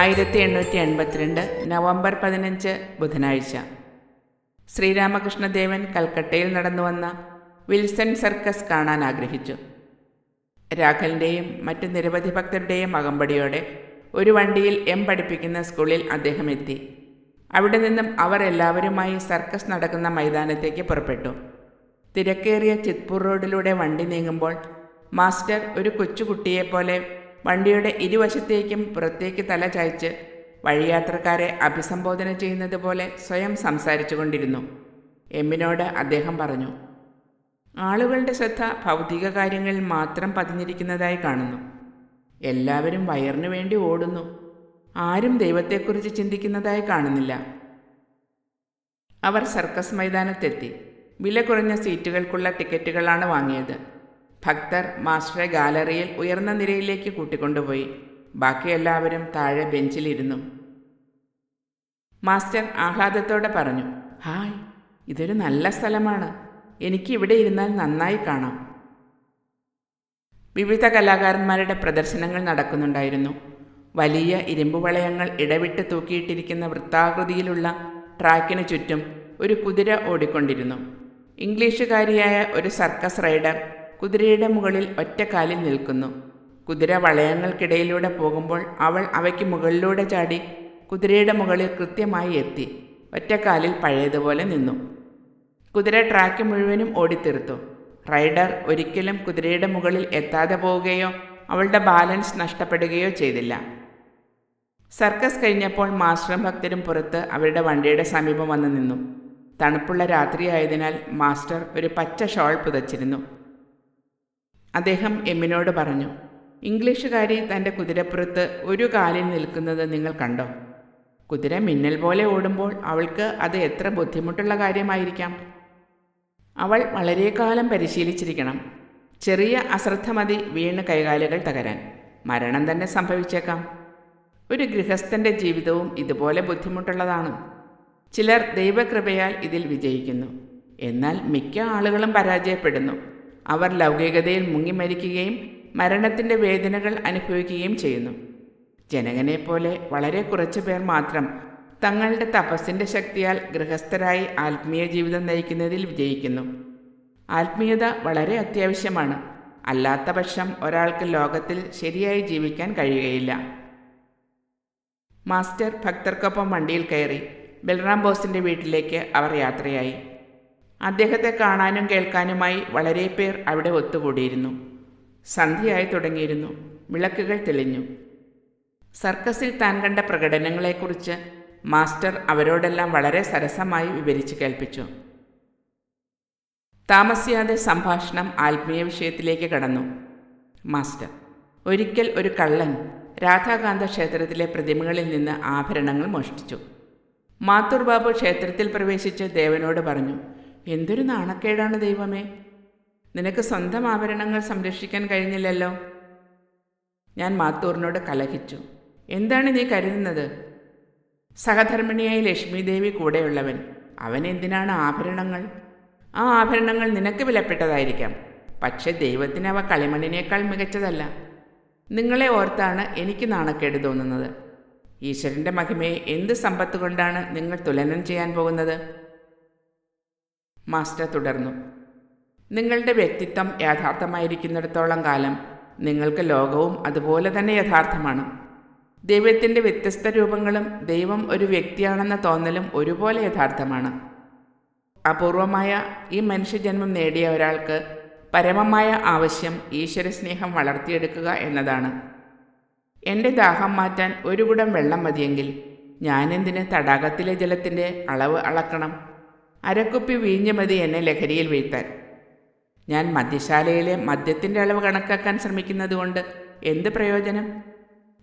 ആയിരത്തി എണ്ണൂറ്റി എൺപത്തിരണ്ട് നവംബർ പതിനഞ്ച് ബുധനാഴ്ച. ശ്രീരാമകൃഷ്ണദേവൻ കൽക്കട്ടയിൽ നടന്നുവന്ന വിൽസൺ സർക്കസ് കാണാൻ ആഗ്രഹിച്ചു. രാഘലിന്റെയും മറ്റ് നിരവധി ഭക്തരുടെയും അകമ്പടിയോടെ ഒരു വണ്ടിയിൽ എം പഠിപ്പിക്കുന്ന സ്കൂളിൽ അദ്ദേഹം എത്തി. അവിടെ നിന്നും അവർ എല്ലാവരുമായി സർക്കസ് നടക്കുന്ന മൈതാനത്തേക്ക് പുറപ്പെട്ടു. തിരക്കേറിയ ചിത്പൂർ റോഡിലൂടെ വണ്ടി നീങ്ങുമ്പോൾ മാസ്റ്റർ ഒരു കൊച്ചുകുട്ടിയെപ്പോലെ വണ്ടിയുടെ ഇരുവശത്തേക്കും പുറത്തേക്ക് തല ചായച്ച് വഴിയാത്രക്കാരെ അഭിസംബോധന ചെയ്യുന്നത് പോലെ സ്വയം സംസാരിച്ചു കൊണ്ടിരുന്നു എമ്മിനോട് അദ്ദേഹം പറഞ്ഞു ആളുകളുടെ ശ്രദ്ധ ഭൗതിക കാര്യങ്ങളിൽ മാത്രം പതിഞ്ഞിരിക്കുന്നതായി കാണുന്നു. എല്ലാവരും വയറിനു വേണ്ടി ഓടുന്നു. ആരും ദൈവത്തെക്കുറിച്ച് ചിന്തിക്കുന്നതായി കാണുന്നില്ല. അവർ സർക്കസ് മൈതാനത്തെത്തി. വില കുറഞ്ഞ സീറ്റുകൾക്കുള്ള ടിക്കറ്റുകളാണ് വാങ്ങിയത്. ഭക്തർ മാസ്റ്ററെ ഗാലറിയിൽ ഉയർന്ന നിരയിലേക്ക് കൂട്ടിക്കൊണ്ടുപോയി. ബാക്കി എല്ലാവരും താഴെ ബെഞ്ചിലിരുന്നു. മാസ്റ്റർ ആഹ്ലാദത്തോടെ പറഞ്ഞു ഹായ് ഇതൊരു നല്ല സ്ഥലമാണ്. എനിക്ക് ഇവിടെ ഇരുന്നാൽ നന്നായി കാണാം. വിവിധ കലാകാരന്മാരുടെ പ്രദർശനങ്ങൾ നടക്കുന്നുണ്ടായിരുന്നു. വലിയ ഇരുമ്പ് വളയങ്ങൾ ഇടവിട്ട് തൂക്കിയിട്ടിരിക്കുന്ന വൃത്താകൃതിയിലുള്ള ട്രാക്കിന് ചുറ്റും ഒരു കുതിര ഓടിക്കൊണ്ടിരുന്നു. ഇംഗ്ലീഷുകാരിയായ ഒരു സർക്കസ് റൈഡർ കുതിരയുടെ മുകളിൽ ഒറ്റക്കാലിൽ നിൽക്കുന്നു. കുതിര വളയങ്ങൾക്കിടയിലൂടെ പോകുമ്പോൾ അവൾ അവയ്ക്ക് മുകളിലൂടെ ചാടി കുതിരയുടെ മുകളിൽ കൃത്യമായി എത്തി. ഒറ്റക്കാലിൽ പഴയതുപോലെ നിന്നു. കുതിര ട്രാക്ക് മുഴുവനും ഓടിത്തീർത്തു. റൈഡർ ഒരിക്കലും കുതിരയുടെ മുകളിൽ എത്താതെ പോവുകയോ അവളുടെ ബാലൻസ് നഷ്ടപ്പെടുകയോ ചെയ്തില്ല. സർക്കസ് കഴിഞ്ഞപ്പോൾ മാസ്റ്ററും ഭക്തരും പുറത്ത് അവരുടെ വണ്ടിയുടെ സമീപം വന്നു നിന്നു. തണുപ്പുള്ള രാത്രിയായതിനാൽ മാസ്റ്റർ ഒരു പച്ച ഷോൾ പുതച്ചിരുന്നു. അദ്ദേഹം എമ്മിനോട് പറഞ്ഞു ഇംഗ്ലീഷുകാരി തന്റെ കുതിരപ്പുറത്ത് ഒരു കാലിൽ നിൽക്കുന്നത് നിങ്ങൾ കണ്ടോ? കുതിര മിന്നൽ പോലെ ഓടുമ്പോൾ അവൾക്ക് അത് എത്ര ബുദ്ധിമുട്ടുള്ള കാര്യമായിരിക്കാം? അവൾ വളരെ കാലം പരിശീലിച്ചിരിക്കണം. ചെറിയ അശ്രദ്ധ മതി വീണ് കൈകാലുകൾ തകരാൻ. മരണം തന്നെ സംഭവിച്ചേക്കാം. ഒരു ഗൃഹസ്ഥന്റെ ജീവിതവും ഇതുപോലെ ബുദ്ധിമുട്ടുള്ളതാണ്. ചിലർ ദൈവകൃപയാൽ ഇതിൽ വിജയിക്കുന്നു. എന്നാൽ മിക്ക ആളുകളും പരാജയപ്പെടുന്നു. അവർ ലൗകികതയിൽ മുങ്ങിമരിക്കുകയും മരണത്തിന്റെ വേദനകൾ അനുഭവിക്കുകയും ചെയ്യുന്നു. ജനകനെപ്പോലെ വളരെ കുറച്ചു പേർ മാത്രം തങ്ങളുടെ തപസ്സിന്റെ ശക്തിയാൽ ഗൃഹസ്ഥരായി ആത്മീയ ജീവിതം നയിക്കുന്നതിൽ വിജയിക്കുന്നു. ആത്മീയത വളരെ അത്യാവശ്യമാണ്. അല്ലാത്ത പക്ഷം ഒരാൾക്ക് ലോകത്തിൽ ശരിയായി ജീവിക്കാൻ കഴിയുകയില്ല. മാസ്റ്റർ ഭക്തർക്കൊപ്പം വണ്ടിയിൽ കയറി ബൽറാം ബോസിന്റെ വീട്ടിലേക്ക് അവർ യാത്രയായി. അദ്ദേഹത്തെ കാണാനും കേൾക്കാനുമായി വളരെ പേർ അവിടെ ഒത്തുകൂടിയിരുന്നു. സന്ധ്യയായി തുടങ്ങിയിരുന്നു. വിളക്കുകൾ തെളിഞ്ഞു. സർക്കസിൽ താൻ കണ്ട പ്രകടനങ്ങളെക്കുറിച്ച് മാസ്റ്റർ അവരോടെല്ലാം വളരെ സരസമായി വിവരിച്ചു കേൾപ്പിച്ചു. താമസിയാതെ സംഭാഷണം ആത്മീയ വിഷയത്തിലേക്ക് കടന്നു. മാസ്റ്റർ ഒരിക്കൽ ഒരു കള്ളൻ രാധാകാന്ത ക്ഷേത്രത്തിലെ പ്രതിമകളിൽ നിന്ന് ആഭരണങ്ങൾ മോഷ്ടിച്ചു. മാത്തൂർ ബാബു ക്ഷേത്രത്തിൽ പ്രവേശിച്ച് ദേവനോട് പറഞ്ഞു എന്തൊരു നാണക്കേടാണ് ദൈവമേ. നിനക്ക് സ്വന്തം ആഭരണങ്ങൾ സംരക്ഷിക്കാൻ കഴിഞ്ഞില്ലല്ലോ. ഞാൻ മാത്തൂറിനോട് കലഹിച്ചു. എന്താണ് നീ കരുതുന്നത്? സഹധർമ്മിണിയായ ലക്ഷ്മിദേവി കൂടെയുള്ളവൻ അവൻ എന്തിനാണ് ആഭരണങ്ങൾ? ആ ആഭരണങ്ങൾ നിനക്ക് വിലപ്പെട്ടതായിരിക്കാം. പക്ഷെ ദൈവത്തിന് അവ കളിമണ്ണിനേക്കാൾ മികച്ചതല്ല. നിങ്ങളെ ഓർത്താണ് എനിക്ക് നാണക്കേട് തോന്നുന്നത്. ഈശ്വരന്റെ മഹിമയെ എന്ത് സമ്പത്ത് കൊണ്ടാണ് നിങ്ങൾ തുലനം ചെയ്യാൻ പോകുന്നത്? മാസ്റ്റർ തുടർന്നു. നിങ്ങളുടെ വ്യക്തിത്വം യാഥാർത്ഥമായിരിക്കുന്നിടത്തോളം കാലം നിങ്ങൾക്ക് ലോകവും അതുപോലെ തന്നെ യഥാർത്ഥമാണ്. ദൈവത്തിന്റെ വ്യത്യസ്ത രൂപങ്ങളും ദൈവം ഒരു വ്യക്തിയാണെന്ന തോന്നലും ഒരുപോലെ യഥാർത്ഥമാണ്. അപൂർവമായ ഈ മനുഷ്യജന്മം നേടിയ ഒരാൾക്ക് പരമമായ ആവശ്യം ഈശ്വരസ്നേഹം വളർത്തിയെടുക്കുക എന്നതാണ്. എന്റെ ദാഹം മാറ്റാൻ ഒരു കുടം വെള്ളം മതിയെങ്കിൽ ഞാനെന്തിന് തടാകത്തിലെ ജലത്തിന്റെ അളവ് അളക്കണം? അരക്കുപ്പി വീഞ്ഞ് മതി എന്നെ ലഹരിയിൽ വീഴ്ത്താൻ. ഞാൻ മദ്യശാലയിലെ മദ്യത്തിന്റെ അളവ് കണക്കാക്കാൻ ശ്രമിക്കുന്നതുകൊണ്ട് എന്ത് പ്രയോജനം?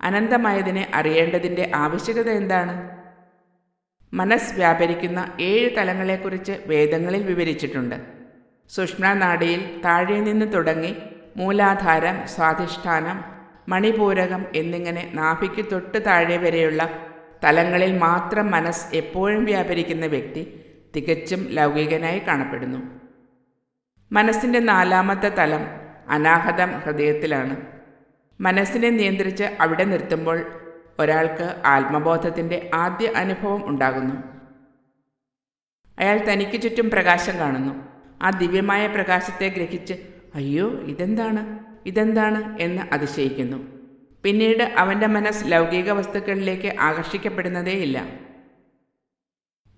അനന്തമായതിനെ അറിയേണ്ടതിന്റെ ആവശ്യകത എന്താണ്? മനസ് വ്യാപരിക്കുന്ന ഏഴ് തലങ്ങളെക്കുറിച്ച് വേദങ്ങളിൽ വിവരിച്ചിട്ടുണ്ട്. സുഷ്മനാടിയിൽ താഴെ നിന്ന് തുടങ്ങി മൂലാധാരം സ്വാധിഷ്ഠാനം മണിപൂരകം എന്നിങ്ങനെ നാഭിക്ക് തൊട്ട് താഴെ വരെയുള്ള തലങ്ങളിൽ മാത്രം മനസ്സ് എപ്പോഴും വ്യാപരിക്കുന്ന വ്യക്തി തികച്ചും ലൗകികനായി കാണപ്പെടുന്നു. മനസ്സിന്റെ നാലാമത്തെ തലം അനാഹതം ഹൃദയത്തിലാണ്. മനസ്സിനെ നിയന്ത്രിച്ച് അവിടെ നിർത്തുമ്പോൾ ഒരാൾക്ക് ആത്മബോധത്തിന്റെ ആദ്യ അനുഭവം ഉണ്ടാകുന്നു. അയാൾ തനിക്ക് ചുറ്റും പ്രകാശം കാണുന്നു. ആ ദിവ്യമായ പ്രകാശത്തെ ഗ്രഹിച്ച് അയ്യോ ഇതെന്താണ്? ഇതെന്താണ്? എന്ന് അതിശയിക്കുന്നു. പിന്നീട് അവന്റെ മനസ്സ് ലൗകിക വസ്തുക്കളിലേക്ക് ആകർഷിക്കപ്പെടുന്നതേയില്ല.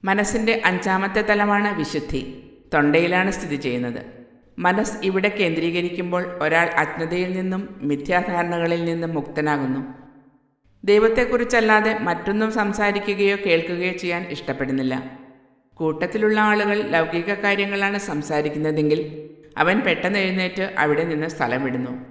മനസ്സിന്റെ അഞ്ചാമത്തെ തലമാണ് വിശുദ്ധി. തൊണ്ടയിലാണ് സ്ഥിതി ചെയ്യുന്നത്. മനസ്സ് ഇവിടെ കേന്ദ്രീകരിക്കുമ്പോൾ ഒരാൾ അജ്ഞതയിൽ നിന്നും മിഥ്യാധാരണകളിൽ നിന്നും മുക്തനാകുന്നു. ദൈവത്തെക്കുറിച്ചല്ലാതെ മറ്റൊന്നും സംസാരിക്കുകയോ കേൾക്കുകയോ ചെയ്യാൻ ഇഷ്ടപ്പെടുന്നില്ല. കൂട്ടത്തിലുള്ള ആളുകൾ ലൗകിക കാര്യങ്ങളാണ് സംസാരിക്കുന്നതെങ്കിൽ അവൻ പെട്ടെന്ന് എഴുന്നേറ്റ് അവിടെ നിന്ന് സ്ഥലം വിടുന്നു.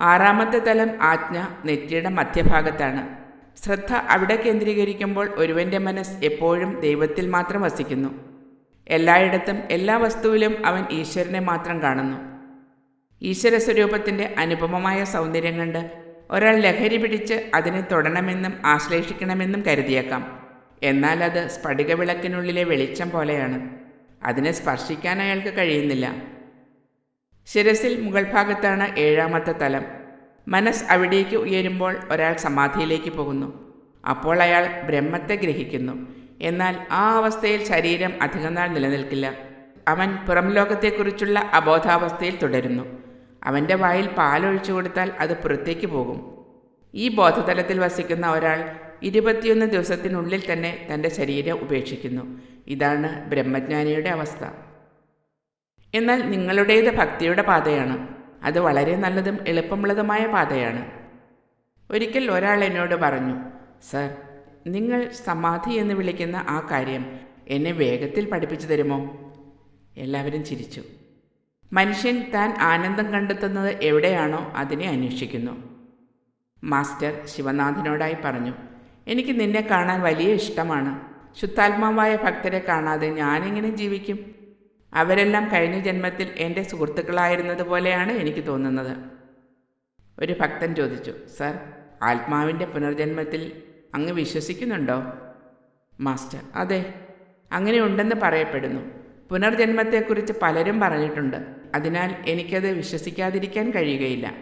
ആറാമത്തെ തലം ആജ്ഞ നെറ്റിയുടെ മധ്യഭാഗത്താണ്. ശ്രദ്ധ അവിടെ കേന്ദ്രീകരിക്കുമ്പോൾ ഒരുവന്റെ മനസ്സ് എപ്പോഴും ദൈവത്തിൽ മാത്രം വസിക്കുന്നു. എല്ലായിടത്തും എല്ലാ വസ്തുവിലും അവൻ ഈശ്വരനെ മാത്രം കാണുന്നു. ഈശ്വര സ്വരൂപത്തിന്റെ അനുപമമായ സൗന്ദര്യം കണ്ട് ഒരാൾ ലഹരി പിടിച്ച് അതിനെ തൊടണമെന്നും ആശ്ലേഷിക്കണമെന്നും കരുതിയേക്കാം. എന്നാൽ അത് സ്ഫടിക വിളക്കിനുള്ളിലെ വെളിച്ചം പോലെയാണ്. അതിനെ സ്പർശിക്കാൻ അയാൾക്ക് കഴിയുന്നില്ല. ശിരസിൽ മുകൾ ഭാഗത്താണ് ഏഴാമത്തെ തലം. മനസ്സ് അവിടേക്ക് ഉയരുമ്പോൾ ഒരാൾ സമാധിയിലേക്ക് പോകുന്നു. അപ്പോൾ അയാൾ ബ്രഹ്മത്തെ ഗ്രഹിക്കുന്നു. എന്നാൽ ആ അവസ്ഥയിൽ ശരീരം അധികം നാൾ നിലനിൽക്കില്ല. അവൻ പുറം ലോകത്തെക്കുറിച്ചുള്ള അബോധാവസ്ഥയിൽ തുടരുന്നു. അവന്റെ വായിൽ പാലൊഴിച്ചു കൊടുത്താൽ അത് പുറത്തേക്ക് പോകും. ഈ ബോധതലത്തിൽ വസിക്കുന്ന ഒരാൾ ഇരുപത്തിയൊന്ന് ദിവസത്തിനുള്ളിൽ തന്നെ തന്റെ ശരീരം ഉപേക്ഷിക്കുന്നു. ഇതാണ് ബ്രഹ്മജ്ഞാനിയുടെ അവസ്ഥ. എന്നാൽ നിങ്ങളുടേത് ഭക്തിയുടെ പാതയാണ്. അത് വളരെ നല്ലതും എളുപ്പമുള്ളതുമായ പാതയാണ്. ഒരിക്കൽ ഒരാൾ എന്നോട് പറഞ്ഞു സർ നിങ്ങൾ സമാധി എന്ന് വിളിക്കുന്ന ആ കാര്യം എന്നെ വേഗത്തിൽ പഠിപ്പിച്ചു തരുമോ? എല്ലാവരും ചിരിച്ചു. മനുഷ്യൻ താൻ ആനന്ദം കണ്ടെത്തുന്നത് എവിടെയാണോ അതിനെ അന്വേഷിക്കുന്നു. മാസ്റ്റർ ശിവനാഥനോടായി പറഞ്ഞു എനിക്ക് നിന്നെ കാണാൻ വലിയ ഇഷ്ടമാണ്. ശുദ്ധാത്മാവായ ഭക്തരെ കാണാതെ ഞാനെങ്ങനെ ജീവിക്കും? അവരെല്ലാം കഴിഞ്ഞ ജന്മത്തിൽ എന്റെ സുഹൃത്തുക്കളായിരുന്നതുപോലെയാണ് എനിക്ക് തോന്നുന്നത്. ഒരു ഭക്തൻ ചോദിച്ചു സർ ആത്മാവിന്റെ പുനർജന്മത്തിൽ അങ്ങ് വിശ്വസിക്കുന്നുണ്ടോ? മാസ്റ്റർ അതെ അങ്ങനെ ഉണ്ടെന്ന് പറയപ്പെടുന്നു. പുനർജന്മത്തെക്കുറിച്ച് പലരും പറഞ്ഞിട്ടുണ്ട്. അതിനാൽ എനിക്കത് വിശ്വസിക്കാതിരിക്കാൻ കഴിയുകയില്ല.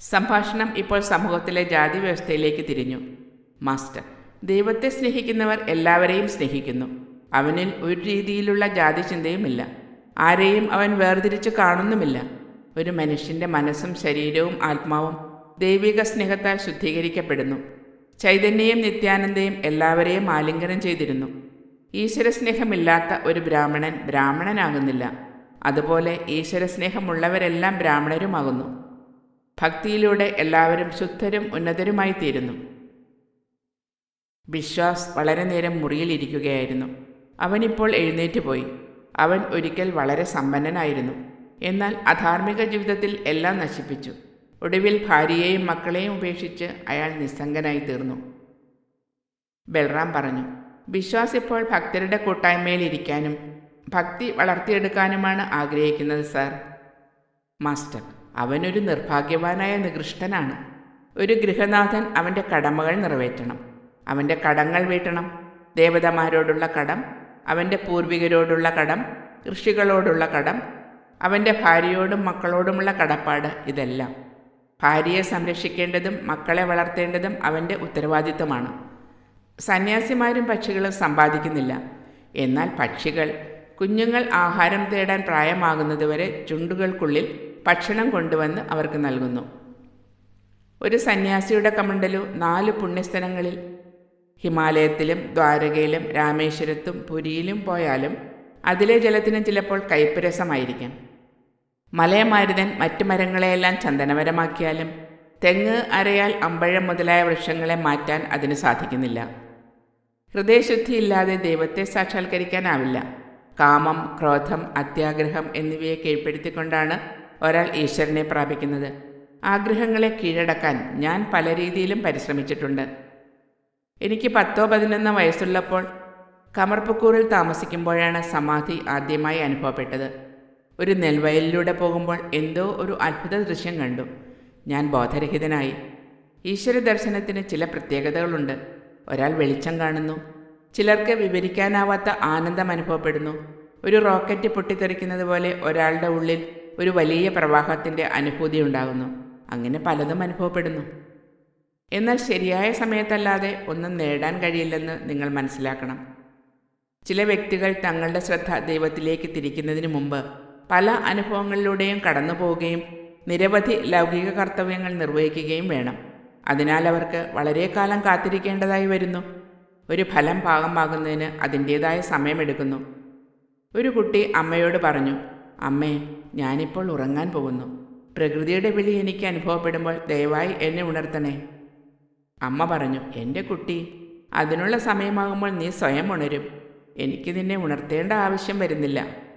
സംഭാഷണം ഇപ്പോൾ സമൂഹത്തിലെ ജാതി വ്യവസ്ഥയിലേക്ക് തിരിഞ്ഞു. മാസ്റ്റർ ദൈവത്തെ സ്നേഹിക്കുന്നവർ എല്ലാവരെയും സ്നേഹിക്കുന്നു. അവനിൽ ഒരു രീതിയിലുള്ള ജാതി ചിന്തയുമില്ല ആരെയും അവൻ വേർതിരിച്ച് കാണുന്നുമില്ല. ഒരു മനുഷ്യന്റെ മനസ്സും ശരീരവും ആത്മാവും ദൈവിക സ്നേഹത്താൽ ശുദ്ധീകരിക്കപ്പെടുന്നു. ചൈതന്യയും നിത്യാനന്ദയും എല്ലാവരെയും ആലിംഗനം ചെയ്തിരുന്നു. ഈശ്വരസ്നേഹമില്ലാത്ത ഒരു ബ്രാഹ്മണൻ ബ്രാഹ്മണനാകുന്നില്ല. അതുപോലെ ഈശ്വരസ്നേഹമുള്ളവരെല്ലാം ബ്രാഹ്മണരുമാകുന്നു. ഭക്തിയിലൂടെ എല്ലാവരും ശുദ്ധരും ഉന്നതരുമായി തീരുന്നു വിശ്വാസ് വളരെ നേരം മുറിയിലിരിക്കുകയായിരുന്നു. അവനിപ്പോൾ എഴുന്നേറ്റ് പോയി. അവൻ ഒരിക്കൽ വളരെ സമ്പന്നനായിരുന്നു. എന്നാൽ അധാർമിക ജീവിതത്തിൽ എല്ലാം നശിപ്പിച്ചു. ഒടുവിൽ ഭാര്യയെയും മക്കളെയും ഉപേക്ഷിച്ച് അയാൾ നിസ്സംഗനായി തീർന്നു. ബൽറാം പറഞ്ഞു വിശ്വാസ് ഇപ്പോൾ ഭക്തരുടെ കൂട്ടായ്മയിൽ ഇരിക്കാനും ഭക്തി വളർത്തിയെടുക്കാനുമാണ് ആഗ്രഹിക്കുന്നത് സാർ. മാസ്റ്റർ അവനൊരു നിർഭാഗ്യവാനായ നികൃഷ്ടനാണ്. ഒരു ഗൃഹനാഥൻ അവന്റെ കടമകൾ നിറവേറ്റണം. അവന്റെ കടങ്ങൾ വീട്ടണം. ദേവതമാരോടുള്ള കടം അവന്റെ പൂർവികരോടുള്ള കടം കൃഷികളോടുള്ള കടം അവന്റെ ഭാര്യയോടും മക്കളോടുമുള്ള കടപ്പാട് ഇതെല്ലാം. ഭാര്യയെ സംരക്ഷിക്കേണ്ടതും മക്കളെ വളർത്തേണ്ടതും അവന്റെ ഉത്തരവാദിത്തമാണ് സന്യാസിമാരും പക്ഷികളും സമ്പാദിക്കുന്നില്ല. എന്നാൽ പക്ഷികൾ കുഞ്ഞുങ്ങൾ ആഹാരം തേടാൻ പ്രായമാകുന്നതുവരെ ചുണ്ടുകൾക്കുള്ളിൽ ഭക്ഷണം കൊണ്ടുവന്ന് അവർക്ക് നൽകുന്നു. ഒരു സന്യാസിയുടെ കമണ്ടലു നാല് പുണ്യസ്ഥലങ്ങളിൽ ഹിമാലയത്തിലും ദ്വാരകയിലും രാമേശ്വരത്തും പുരിയിലും പോയാലും അതിലെ ജലത്തിന് ചിലപ്പോൾ കൈപ്പുരസമായിരിക്കും. രസമായിരിക്കാം മലയമാരുതൻ മറ്റു മരങ്ങളെയെല്ലാം ചന്ദനമരമാക്കിയാലും തെങ്ങ് അരയാൽ അമ്പഴം മുതലായ വൃക്ഷങ്ങളെ മാറ്റാൻ അതിന് സാധിക്കുന്നില്ല. ഹൃദയശുദ്ധിയില്ലാതെ ദൈവത്തെ സാക്ഷാത്കരിക്കാനാവില്ല. കാമം ക്രോധം അത്യാഗ്രഹം എന്നിവയെ കീഴ്പ്പെടുത്തിക്കൊണ്ടാണ് ഒരാൾ ഈശ്വരനെ പ്രാപിക്കുന്നത്. ആഗ്രഹങ്ങളെ കീഴടക്കാൻ ഞാൻ പല രീതിയിലും പരിശ്രമിച്ചിട്ടുണ്ട്. എനിക്ക് പത്തോ പതിനൊന്നോ വയസ്സുള്ളപ്പോൾ കമർപ്പക്കൂറിൽ താമസിക്കുമ്പോഴാണ് സമാധി ആദ്യമായി അനുഭവപ്പെട്ടത്. ഒരു നെൽവയലിലൂടെ പോകുമ്പോൾ എന്തോ ഒരു അത്ഭുത ദൃശ്യം കണ്ടു. ഞാൻ ബോധരഹിതനായി. ഈശ്വര ദർശനത്തിന് ചില പ്രത്യേകതകളുണ്ട്. ഒരാൾ വെളിച്ചം കാണുന്നു. ചിലർക്ക് വിവരിക്കാനാവാത്ത ആനന്ദം അനുഭവപ്പെടുന്നു. ഒരു റോക്കറ്റ് പൊട്ടിത്തെറിക്കുന്നത് പോലെ ഒരാളുടെ ഉള്ളിൽ ഒരു വലിയ പ്രവാഹത്തിന്റെ അനുഭൂതി ഉണ്ടാകുന്നു. അങ്ങനെ പലതും അനുഭവപ്പെടുന്നു. എന്നാൽ ശരിയായ സമയത്തല്ലാതെ ഒന്നും നേടാൻ കഴിയില്ലെന്ന് നിങ്ങൾ മനസ്സിലാക്കണം. ചില വ്യക്തികൾ തങ്ങളുടെ ശ്രദ്ധ ദൈവത്തിലേക്ക് തിരിക്കുന്നതിന് മുമ്പ് പല അനുഭവങ്ങളിലൂടെയും കടന്നു പോവുകയും നിരവധി ലൗകിക കർത്തവ്യങ്ങൾ നിർവഹിക്കുകയും വേണം. അതിനാൽ അവർക്ക് വളരെ കാലം കാത്തിരിക്കേണ്ടതായി വരുന്നു. ഒരു ഫലം പാകമാകുന്നതിന് അതിന്റേതായ സമയമെടുക്കുന്നു. ഒരു കുട്ടി അമ്മയോട് പറഞ്ഞു അമ്മേ ഞാനിപ്പോൾ ഉറങ്ങാൻ പോകുന്നു. പ്രകൃതിയുടെ വിളി എനിക്ക് അനുഭവപ്പെടുമ്പോൾ ദയവായി എന്നെ ഉണർത്തണേ. അമ്മ പറഞ്ഞു എന്റെ കുട്ടി അതിനുള്ള സമയമാകുമ്പോൾ നീ സ്വയം ഉണരും. എനിക്ക് നിന്നെ ഉണർത്തേണ്ട ആവശ്യം വരുന്നില്ല.